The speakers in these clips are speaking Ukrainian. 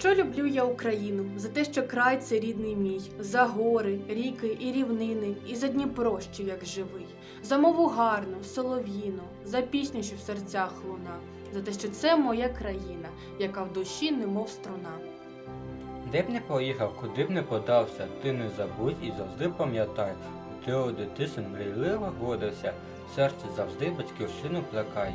що люблю я Україну? За те, що край це рідний мій, за гори, ріки і рівнини, і за Дніпро, що як живий, за мову гарну, солов'їну, за пісню, що в серцях луна, за те, що це моя країна, яка в душі немов струна. Де б не поїхав, куди б не подався, ти не забудь і завжди пам'ятай, ти у дитини мрійливо годився, в серці завжди батьківщину плекай.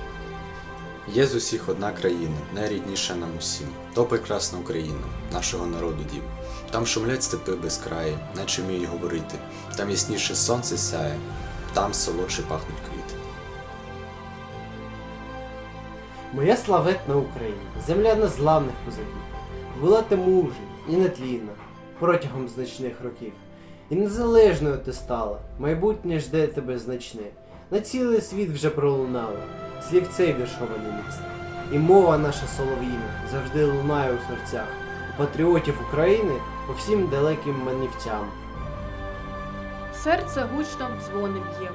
Є з усіх одна країна, найрідніша нам усім. То прекрасна Україна, нашого народу дім. Там шумлять степи без краю, наче вміють говорити. Там ясніше сонце сяє, там солодше пахнуть квіти. Моя славетна Україна, земля незламних козаків, була ти мужня і нетлінна протягом значних років. І незалежною ти стала, майбутнє жде тебе значне. На цілий світ вже пролунало, слівцей віршований міцно. І мова наша солов'їна завжди лунає у серцях у патріотів України по всім далеким манівцям. Серце гучно дзвони б'є.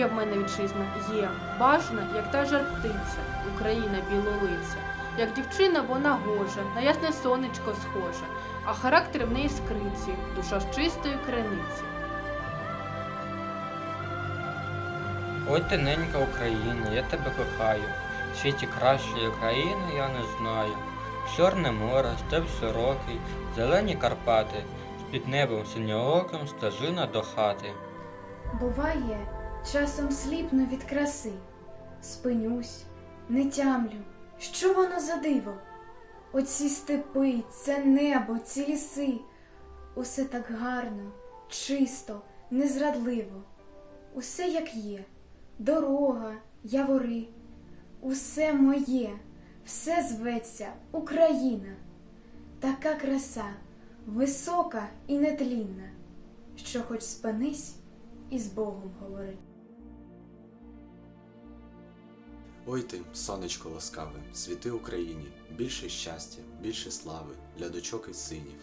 Є в мене вітчизна, є бажана, як та жар птиця, Україна білолиця. Як дівчина вона гожа, на ясне сонечко схожа, а характер в неї скриці, душа з чистої криниці. Ой ти ненька Україна, я тебе кохаю. В світі кращої країни я не знаю. Чорне море, степ широкий, зелені Карпати, з-під небом синьооким стежина до хати. Буває, часом сліпну від краси, спинюсь, не тямлю, що воно за диво? Оці степи, це небо, ці ліси, усе так гарно, чисто, незрадливо, усе як є, дорога, явори, усе моє, все зветься Україна, така краса, висока і нетлінна, що хоч спинись і з Богом говори. Ой ти, сонечко ласкаве, світи Україні, більше щастя, більше слави для дочок і синів.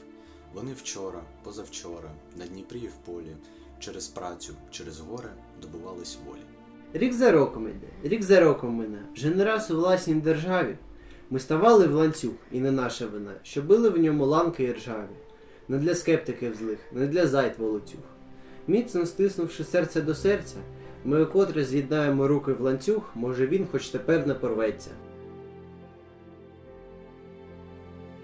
Вони вчора, позавчора, на Дніпрі і в полі, через працю, через горе добувались волі. Рік за роком іде, рік за роком мине, вже не раз у власній державі. Ми ставали в ланцюг, і не наша вина, що били в ньому ламки і ржаві. Не для скептиків злих, не для зайд волоцюг. Міцно стиснувши серце до серця, ми окотре з'єднаємо руки в ланцюг, може він хоч тепер не порветься.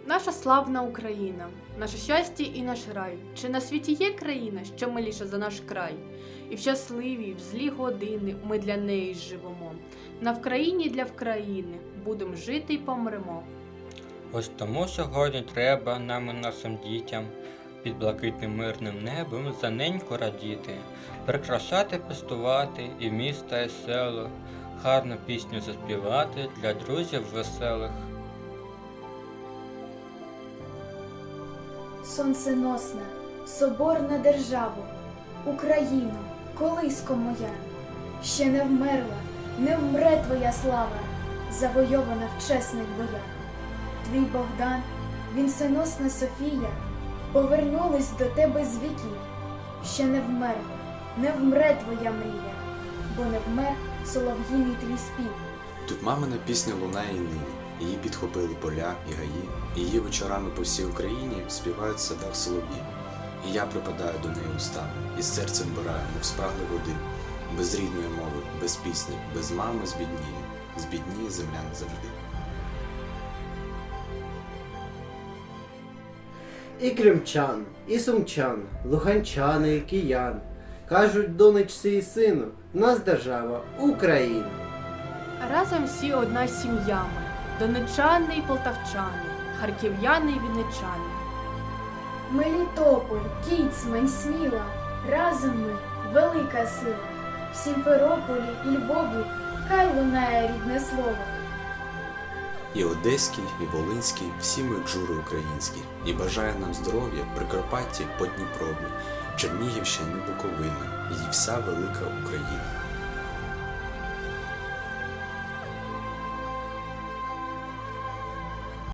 Наша славна Україна, наше щастя і наш рай. Чи на світі є країна, що миліша за наш край? І в щасливі, і в злі години ми для неї живемо. На Вкраїні для Вкраїни будем жити й помремо. Ось тому сьогодні треба нам і нашим дітям під блакитним мирним небом за неньку радіти, прикрашати, пестувати і міста, і село, гарну пісню заспівати для друзів веселих. Сонценосна, соборна державо, Україно, колиско моя, ще не вмерла, не вмре твоя слава, завойована в чесних боях. Твій Богдан, вінценосна Софія, повернулись до тебе з віків. Ще не вмерла, не вмре твоя мрія, бо не вмер солов'їний твій спів. Тут мамина пісня лунає нині. Її підхопили поля і гаї, її вечорами по всій Україні співають в садах солов'ї. І я припадаю до неї устами, і серце вбираю, мов спрагли води. Без рідної мови, без пісні, без мами збідніє, збідніє земля назавжди. І кримчан, і сумчан, луганчани, і киян. Кажуть донечці і сину, в нас держава Україна. Разом всі одна сім'я ми, донечани й полтавчани, харків'яни й вінничани. Мелітополь, Кіцмань, Сміла, разом ми велика сила. В Сімферополі і Львові хай лунає рідне слово. І Одеський, і Волинський, всі ми джури українські, і бажає нам здоров'я Прикарпатті по Дніпрові, Чернігівщині, Буковини, і вся велика Україна.